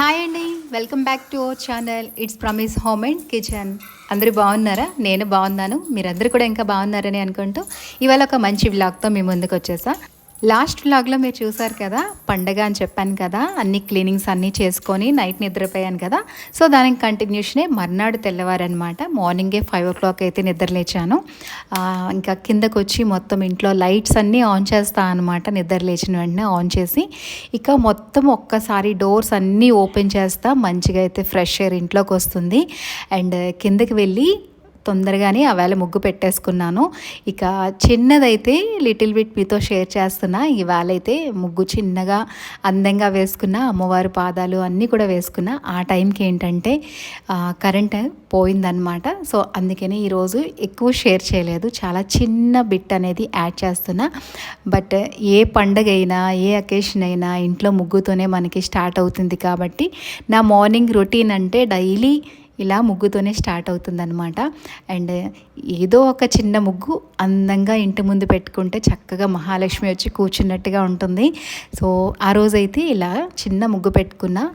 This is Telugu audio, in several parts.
హాయ్ అండి welcome back to our channel it's promise home and kitchen అందరూ బాగున్నారా? నేను బాగున్నాను. మీరందరూ కూడా ఇంకా బాగున్నారని అనుకుంటూ ఇవాళ ఒక మంచి వ్లాగ్తో మీ ముందుకు వచ్చేసా. లాస్ట్ వ్లాగ్లో మీరు చూసారు కదా పండగ అని చెప్పాను కదా అన్ని క్లీనింగ్స్ అన్నీ చేసుకొని నైట్ నిద్రపోయాను కదా. సో దానికి కంటిన్యూషనే మర్నాడు తెల్లవారనమాట మార్నింగే ఫైవ్ ఓ క్లాక్ అయితే నిద్రలేచాను ఇంకా కిందకు వచ్చి మొత్తం ఇంట్లో లైట్స్ అన్నీ ఆన్ చేస్తా అనమాట నిద్రలేచిన వెంటనే ఆన్ చేసి ఇక మొత్తం ఒక్కసారి డోర్స్ అన్నీ ఓపెన్ చేస్తా మంచిగా అయితే ఫ్రెష్ ఎయిర్ ఇంట్లోకి వస్తుంది అండ్ కిందకి వెళ్ళి తొందరగానే ఆవేళ ముగ్గు పెట్టేసుకున్నాను. ఇక చిన్నదైతే లిటిల్ బిట్ మీతో షేర్ చేస్తున్నా. ఇవాళ అయితే ముగ్గు చిన్నగా అందంగా వేసుకున్న అమ్మవారి పాదాలు అన్నీ కూడా వేసుకున్న ఆ టైంకి ఏంటంటే కరెంట్ పోయిందనమాట సో అందుకని ఈరోజు ఎక్కువ షేర్ చేయలేదు. చాలా చిన్న బిట్ అనేది యాడ్ చేస్తున్నా. బట్ ఏ పండగ అయినా ఏ అకేషన్ అయినా ఇంట్లో ముగ్గుతోనే మనకి స్టార్ట్ అవుతుంది కాబట్టి నా మార్నింగ్ రొటీన్ అంటే డైలీ ఇలా ముగ్గుతోనే స్టార్ట్ అవుతుందన్నమాట. అండ్ ఏదో ఒక చిన్న ముగ్గు అందంగా ఇంటి ముందు పెట్టుకుంటే చక్కగా మహాలక్ష్మి వచ్చి కూర్చున్నట్టుగా ఉంటుంది. సో ఆ రోజైతే ఇలా చిన్న ముగ్గు పెట్టుకున్న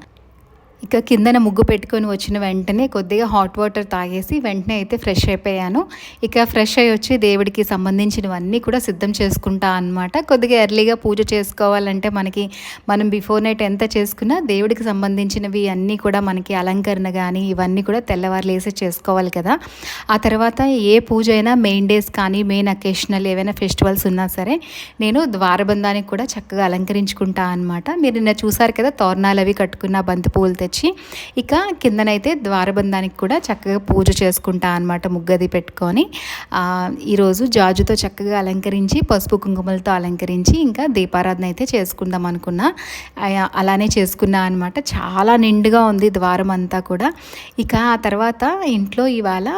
ఇక కిందన ముగ్గు పెట్టుకొని వచ్చిన వెంటనే కొద్దిగా హాట్ వాటర్ తాగేసి వెంటనే అయితే ఫ్రెష్ అయిపోయాను. ఇక ఫ్రెష్ అయ్యి వచ్చి దేవుడికి సంబంధించినవన్నీ కూడా సిద్ధం చేసుకుంటా అనమాట కొద్దిగా ఎర్లీగా పూజ చేసుకోవాలంటే మనకి మనం బిఫోర్ నైట్ ఎంత చేసుకున్నా దేవుడికి సంబంధించినవి అన్నీ కూడా మనకి అలంకరణ కానీ ఇవన్నీ కూడా తెల్లవారు లేసి చేసుకోవాలి కదా. ఆ తర్వాత ఏ పూజ అయినా మెయిన్ డేస్ కానీ మెయిన్ అకేషనల్ ఏవైనా ఫెస్టివల్స్ ఉన్నా సరే నేను ద్వారబంధానికి కూడా చక్కగా అలంకరించుకుంటా అనమాట మీరు నిన్న చూసారు కదా తోరణాలు అవి కట్టుకున్న బంతిపూలు తెచ్చి వచ్చి ఇక కిందనైతే ద్వారబంధానికి కూడా చక్కగా పూజ చేసుకుంటా అనమాట ముగ్గది పెట్టుకొని. ఈరోజు జాజుతో చక్కగా అలంకరించి పసుపు కుంకుమలతో అలంకరించి ఇంకా దీపారాధన అయితే చేసుకుందాం అనుకున్నా. అలానే చేసుకున్నా అనమాట చాలా నిండుగా ఉంది ద్వారం అంతా కూడా. ఇక ఆ తర్వాత ఇంట్లో ఇవాళ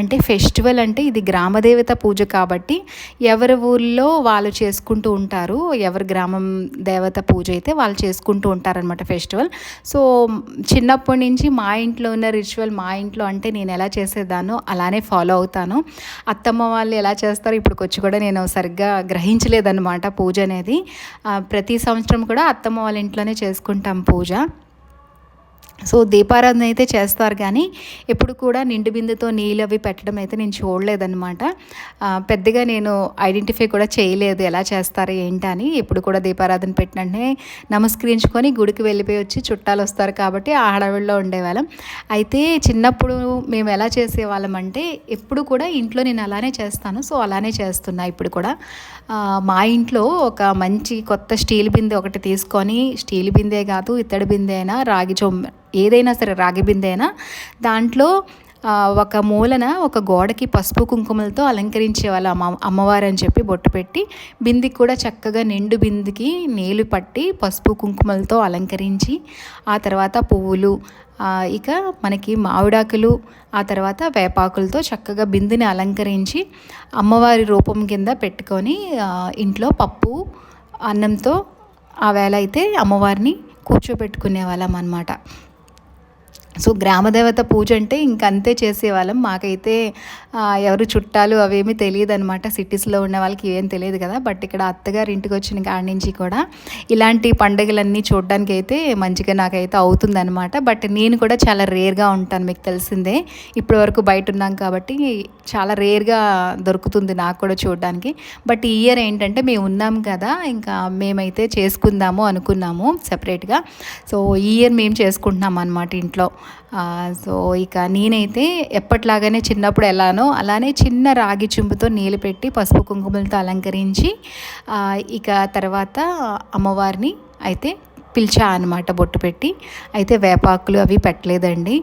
అంటే ఫెస్టివల్ అంటే ఇది గ్రామదేవత పూజ కాబట్టి ఎవరి ఊళ్ళో వాళ్ళు చేసుకుంటూ ఉంటారు ఎవరి గ్రామం దేవత పూజ అయితే వాళ్ళు చేసుకుంటూ ఉంటారనమాట ఫెస్టివల్. సో చిన్నప్పటి నుంచి మా ఇంట్లో ఉన్న రిచువల్ మా ఇంట్లో అంటే నేను ఎలా చేసేదానో అలానే ఫాలో అవుతాను. అత్తమ్మ వాళ్ళు ఎలా చేస్తారో ఇప్పటికి వచ్చి కూడా నేను సరిగ్గా గ్రహించలేదన్నమాట పూజ అనేది. ప్రతి సంవత్సరం కూడా అత్తమ్మ వాళ్ళ ఇంట్లోనే చేసుకుంటాం పూజ. సో దీపారాధన అయితే చేస్తారు కానీ ఎప్పుడు కూడా నిండు బిందుతో నీళ్ళు అవి పెట్టడం అయితే నేను చూడలేదన్నమాట. పెద్దగా నేను ఐడెంటిఫై కూడా చేయలేదు ఎలా చేస్తారు ఏంటి అని. ఎప్పుడు కూడా దీపారాధన పెట్టినంటే నమస్కరించుకొని గుడికి వెళ్ళిపోయి వచ్చి చుట్టాలు వస్తారు కాబట్టి ఆ హడావిడిలో ఉండేవాళ్ళం. అయితే చిన్నప్పుడు మేము ఎలా చేసేవాళ్ళం అంటే ఎప్పుడు కూడా ఇంట్లో నేను అలానే చేస్తాను. సో అలానే చేస్తున్నా ఇప్పుడు కూడా. మా ఇంట్లో ఒక మంచి కొత్త స్టీల్ బిందె ఒకటి తీసుకొని స్టీల్ బిందే కాదు ఇత్తడి బిందె అయినా రాగి చొమ్మ ఏదైనా సరే రాగి బిందె అయినా దాంట్లో ఒక మూలన ఒక గోడకి పసుపు కుంకుమలతో అలంకరించే వాళ్ళ అమ్మ అమ్మవారు అని చెప్పి బొట్టు పెట్టి బిందికి కూడా చక్కగా నిండు బిందికి నీళ్ళు పట్టి పసుపు కుంకుమలతో అలంకరించి ఆ తర్వాత పువ్వులు ఇక మనకి మామిడాకులు ఆ తర్వాత వేపాకులతో చక్కగా బిందిని అలంకరించి అమ్మవారి రూపం కింద పెట్టుకొని ఇంట్లో పప్పు అన్నంతో ఆ వేళ అయితే అమ్మవారిని కూర్చోబెట్టుకునే వాళ్ళం అనమాట సో గ్రామదేవత పూజ అంటే ఇంకంతే చేసేవాళ్ళం. మాకైతే ఎవరు చుట్టాలు అవేమీ తెలియదు అనమాట సిటీస్లో ఉన్న వాళ్ళకి ఏం తెలియదు కదా. బట్ ఇక్కడ అత్తగారి ఇంటికి వచ్చిన కాడి నుంచి కూడా ఇలాంటి పండుగలన్నీ చూడడానికి అయితే మంచిగా నాకైతే అవుతుందనమాట బట్ నేను కూడా చాలా రేర్గా ఉంటాను మీకు తెలిసిందే. ఇప్పటివరకు బయట ఉన్నాం కాబట్టి చాలా రేర్గా దొరుకుతుంది నాకు కూడా చూడడానికి. బట్ ఈ ఇయర్ ఏంటంటే మేము ఉన్నాం కదా ఇంకా మేమైతే చేసుకుందాము అనుకున్నాము సపరేట్గా. సో ఈ ఇయర్ మేము చేసుకుంటున్నాం అనమాట ఇంట్లో. సో ఇక నేనైతే ఎప్పట్లాగానే చిన్నప్పుడు ఎలానో అలానే చిన్న రాగి చుంపుతో నీళ్ళు పెట్టి పసుపు కుంకుమలతో అలంకరించి ఇక తర్వాత అమ్మవారిని అయితే పిలిచా అనమాట బొట్టు పెట్టి. అయితే వేపాకులు అవి పెట్టలేదండి.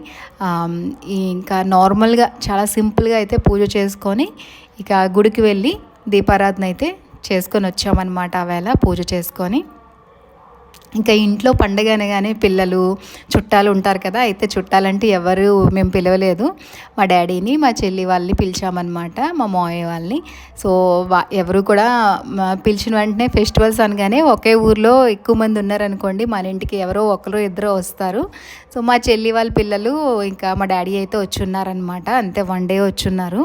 ఇంకా నార్మల్గా చాలా సింపుల్గా అయితే పూజ చేసుకొని ఇక గుడికి వెళ్ళి దీపారాధన అయితే చేసుకొని వచ్చామన్నమాట ఆ వేళ పూజ చేసుకొని. ఇంకా ఇంట్లో పండగ అనగానే పిల్లలు చుట్టాలు ఉంటారు కదా అయితే చుట్టాలంటే ఎవరు మేము పిలవలేదు. మా డాడీని మా చెల్లి వాళ్ళని పిలిచామన్నమాట మా మావయ్య వాళ్ళని. సో వా ఎవరు కూడా మా పిలిచిన వెంటనే ఫెస్టివల్స్ అనగానే ఒకే ఊర్లో ఎక్కువ మంది ఉన్నారనుకోండి మన ఇంటికి ఎవరో ఒకరు ఇద్దరు వస్తారు. సో మా చెల్లి వాళ్ళ పిల్లలు ఇంకా మా డాడీ అయితే వచ్చున్నారనమాట అంతే వన్ డే వచ్చున్నారు.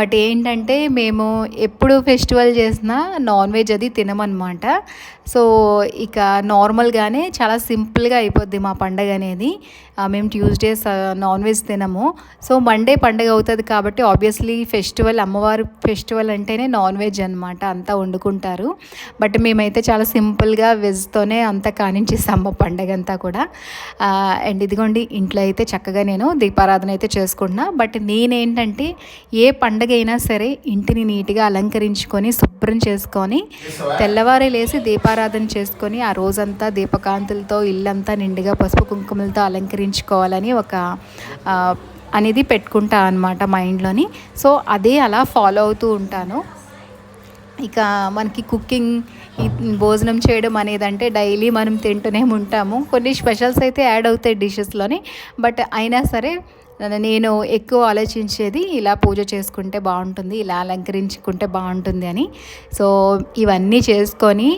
బట్ ఏంటంటే మేము ఎప్పుడు ఫెస్టివల్ చేసినా నాన్ వెజ్ అది తినమన్నమాట. సో ఇక నాన్ నార్మల్గానే చాలా సింపుల్గా అయిపోద్ది మా పండగ అనేది మేము ట్యూస్డేస్ నాన్ వెజ్ తినము. సో మండే పండగ అవుతుంది కాబట్టి ఆబ్వియస్లీ ఫెస్టివల్ అమ్మవారి ఫెస్టివల్ అంటేనే నాన్ వెజ్ అనమాట అంతా వండుకుంటారు. బట్ మేమైతే చాలా సింపుల్గా వెజ్తోనే అంతా కానించేస్తాం మా పండగ అంతా కూడా. అండ్ ఇదిగోండి ఇంట్లో అయితే చక్కగా నేను దీపారాధన అయితే చేసుకుంటున్నా. బట్ నేనేంటంటే ఏ పండగ అయినా సరే ఇంటిని నీట్గా అలంకరించుకొని శుభ్రం చేసుకొని తెల్లవారే లేసి దీపారాధన చేసుకొని ఆ రోజంతా దీపకాంతులతో ఇల్లంతా నిండుగా పసుపు కుంకుమలతో అలంకరించుకోవాలని ఒక అనేది పెట్టుకుంటా అనమాట మైండ్లోని. సో అదే అలా ఫాలో అవుతూ ఉంటాను. ఇక మనకి కుకింగ్ భోజనం చేయడం అనేది అంటే డైలీ మనం తింటూనే ఉంటాము. కొన్ని స్పెషల్స్ అయితే యాడ్ అవుతాయి డిషెస్లోని. బట్ అయినా సరే నేను ఎక్కువ ఆలోచించేది ఇలా పూజ చేసుకుంటే బాగుంటుంది ఇలా అలంకరించుకుంటే బాగుంటుంది అని. సో ఇవన్నీ చేసుకొని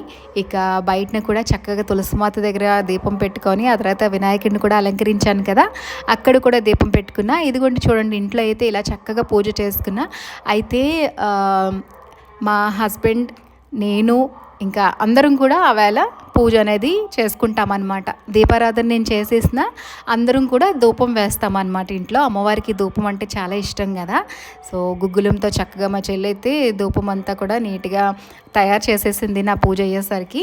ఇక బయటన కూడా చక్కగా తులసిమాత దగ్గర దీపం పెట్టుకొని ఆ తర్వాత వినాయకుడిని కూడా అలంకరించాను కదా అక్కడ కూడా దీపం పెట్టుకున్నా. ఇదిగోండి చూడండి ఇంట్లో అయితే ఇలా చక్కగా పూజ చేసుకున్నా. అయితే మా హస్బెండ్ నేను ఇంకా అందరం కూడా ఆవేళ పూజ అనేది చేసుకుంటామన్నమాట. దీపారాధన నేను చేసేసిన అందరం కూడా ధూపం వేస్తామన్నమాట ఇంట్లో. అమ్మవారికి ధూపం అంటే చాలా ఇష్టం కదా. సో గుగ్గులంతో చక్కగా మా చెల్లి అయితే ధూపం అంతా కూడా నీట్గా తయారు చేసేసింది నా పూజ అయ్యేసరికి.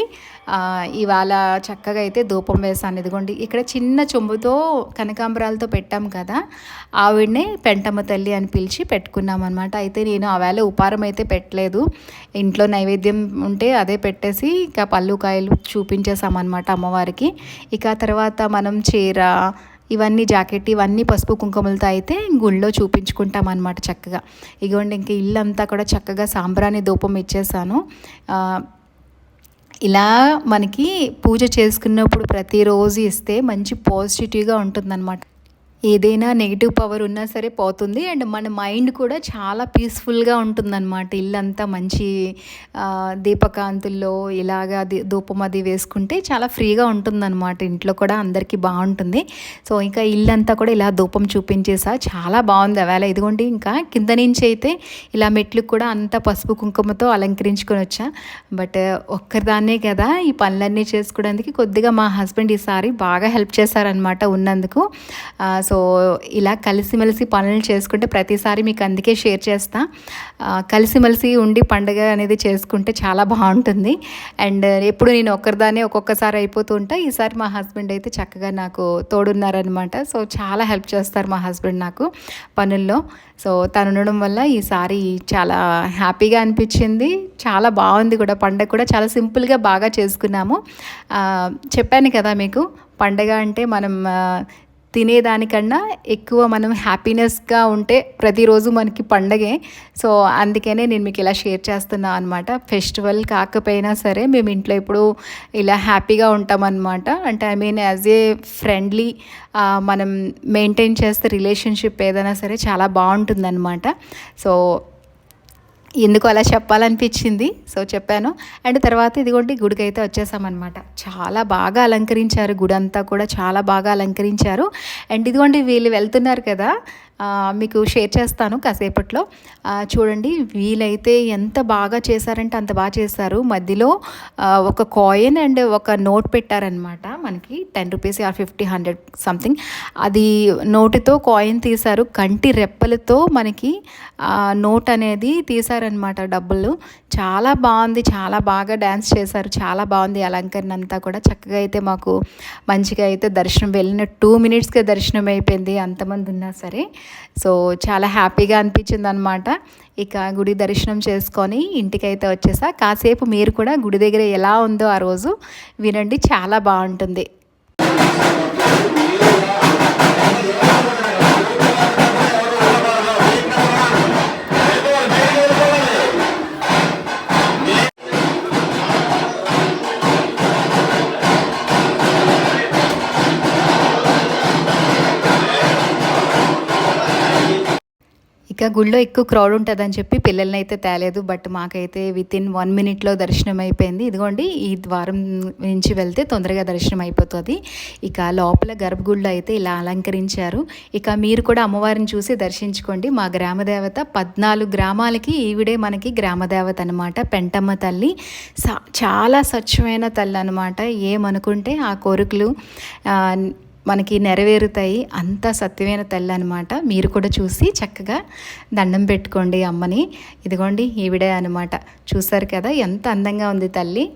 ఇవాళ చక్కగా అయితే ధూపం వేసాను ఇదిగోండి ఇక్కడ చిన్న చెంబుతో కనకాంబరాలతో పెట్టాం కదా. ఆవిడనే పెంటమ్మ తల్లి అని పిలిచి పెట్టుకున్నాం అనమాట అయితే నేను ఆవేళ ఉపారం అయితే పెట్టలేదు. ఇంట్లో నైవేద్యం ఉంటే అదే పెట్టేసి ఇంకా పళ్ళు కాయలు చూపించేసామన్నమాట అమ్మవారికి. ఇక తర్వాత మనం చీర ఇవన్నీ జాకెట్ ఇవన్నీ పసుపు కుంకుమలతో అయితే గుళ్ళో చూపించుకుంటాం అనమాట చక్కగా. ఇగోండి ఇంక ఇల్లు అంతా కూడా చక్కగా సాంబ్రాణి ధూపం ఇచ్చేసాను ఇలా మనకి పూజ చేసుకున్నప్పుడు ప్రతిరోజు ఇస్తే మంచి పాజిటివ్గా ఉంటుందన్నమాట. ఏదైనా నెగిటివ్ పవర్ ఉన్నా సరే పోతుంది. అండ్ మన మైండ్ కూడా చాలా పీస్ఫుల్గా ఉంటుందన్నమాట. ఇల్లంతా మంచి దీపకాంతుల్లో ఇలాగా ధూపం అది వేసుకుంటే చాలా ఫ్రీగా ఉంటుందన్నమాట. ఇంట్లో కూడా అందరికీ బాగుంటుంది. సో ఇంకా ఇల్లంతా కూడా ఇలా ధూపం చూపించేసా. చాలా బాగుంది. అవేళ ఇదిగోండి ఇంకా కింద నుంచి అయితే ఇలా మెట్లు కూడా అంత పసుపు కుంకుమతో అలంకరించుకొని వచ్చా. బట్ ఒక్కరిదాన్నే కదా ఈ పనులన్నీ చేసుకోవడానికి. కొద్దిగా మా హస్బెండ్ ఈసారి బాగా హెల్ప్ చేశారనమాట ఉన్నందుకు. సో ఇలా కలిసిమెలిసి పనులు చేసుకుంటే ప్రతిసారి మీకు అందుకే షేర్ చేస్తా. కలిసిమెలిసి ఉండి పండుగ అనేది చేసుకుంటే చాలా బాగుంటుంది. అండ్ ఎప్పుడు నేను ఒక్కరిదానే ఒక్కొక్కసారి అయిపోతూ ఉంటా. ఈసారి మా హస్బెండ్ అయితే చక్కగా నాకు తోడున్నారనమాట సో చాలా హెల్ప్ చేస్తారు మా హస్బెండ్ నాకు పనుల్లో. సో తను ఉండడం వల్ల ఈసారి చాలా హ్యాపీగా అనిపించింది. చాలా బాగుంది కూడా పండగ కూడా చాలా సింపుల్గా బాగా చేసుకున్నాము. చెప్పాను కదా మీకు పండగ అంటే మనం తినేదానికన్నా ఎక్కువ మనం హ్యాపీనెస్గా ఉంటే ప్రతిరోజు మనకి పండగే. సో అందుకనే నేను మీకు ఇలా షేర్ చేస్తున్నా అనమాట ఫెస్టివల్ కాకపోయినా సరే మేము ఇంట్లో ఇప్పుడు ఇలా హ్యాపీగా ఉంటామన్నమాట. అంటే I mean as a friendly మనం మెయింటైన్ చేస్తే రిలేషన్షిప్ ఏదైనా సరే చాలా బాగుంటుందన్నమాట. సో ఎందుకు అలా చెప్పాలనిపించింది? సో చెప్పాను. అండ్ తర్వాత ఇదిగోండి గుడికి అయితే వచ్చేసామన్నమాట. చాలా బాగా అలంకరించారు. గుడి అంతా కూడా చాలా బాగా అలంకరించారు. అండ్ ఇదిగోండి వీళ్ళు వెళ్తున్నారు కదా మీకు షేర్ చేస్తాను కాసేపట్లో. చూడండి వీలైతే ఎంత బాగా చేశారంటే అంత బాగా చేశారు. మధ్యలో ఒక కాయిన్ అండ్ ఒక నోట్ పెట్టారనమాట మనకి. Ten rupees or fifty hundred something అది నోటుతో కాయిన్ తీశారు. కంటి రెప్పలతో మనకి నోట్ అనేది తీశారనమాట డబ్బులు. చాలా బాగుంది చాలా బాగా డ్యాన్స్ చేశారు. చాలా బాగుంది అలంకరణ అంతా కూడా. చక్కగా అయితే మాకు మంచిగా అయితే దర్శనం వెళ్ళిన టూ మినిట్స్కే దర్శనం అయిపోయింది. అంతమంది ఉన్నా సరే. సో చాలా హ్యాపీగా అనిపించింది అనమాట ఇక గుడి దర్శనం చేసుకొని ఇంటికైతే వచ్చేసా. కాసేపు మీరు కూడా గుడి దగ్గర ఎలా ఉందో ఆ రోజు వినండి. చాలా బాగుంటుంది. ఇక గుళ్ళో ఎక్కువ క్రౌడ్ ఉంటుందని చెప్పి పిల్లల్ని అయితే తేలేదు బట్ మాకైతే విత్ ఇన్ వన్ మినిట్లో దర్శనం అయిపోయింది ఇదిగోండి ఈ ద్వారం నుంచి వెళ్తే తొందరగా దర్శనం అయిపోతుంది ఇక లోపల గర్భగుడిలో అయితే ఇలా అలంకరించారు. ఇక మీరు కూడా అమ్మవారిని చూసి దర్శించుకోండి. మా గ్రామదేవత పద్నాలుగు గ్రామాలకి ఈవిడే మనకి గ్రామదేవత అనమాట పెంటమ్మ తల్లి సా- చాలా స్వచ్ఛమైన తల్లి అనమాట ఏమనుకుంటే ఆ కోరికలు మనకి నెరవేరుతాయి. అంత సత్యమైన తల్లి అనమాట మీరు కూడా చూసి చక్కగా దండం పెట్టుకోండి అమ్మని. ఇదిగోండి ఈవిడే అనమాట చూసారు కదా ఎంత అందంగా ఉంది తల్లి.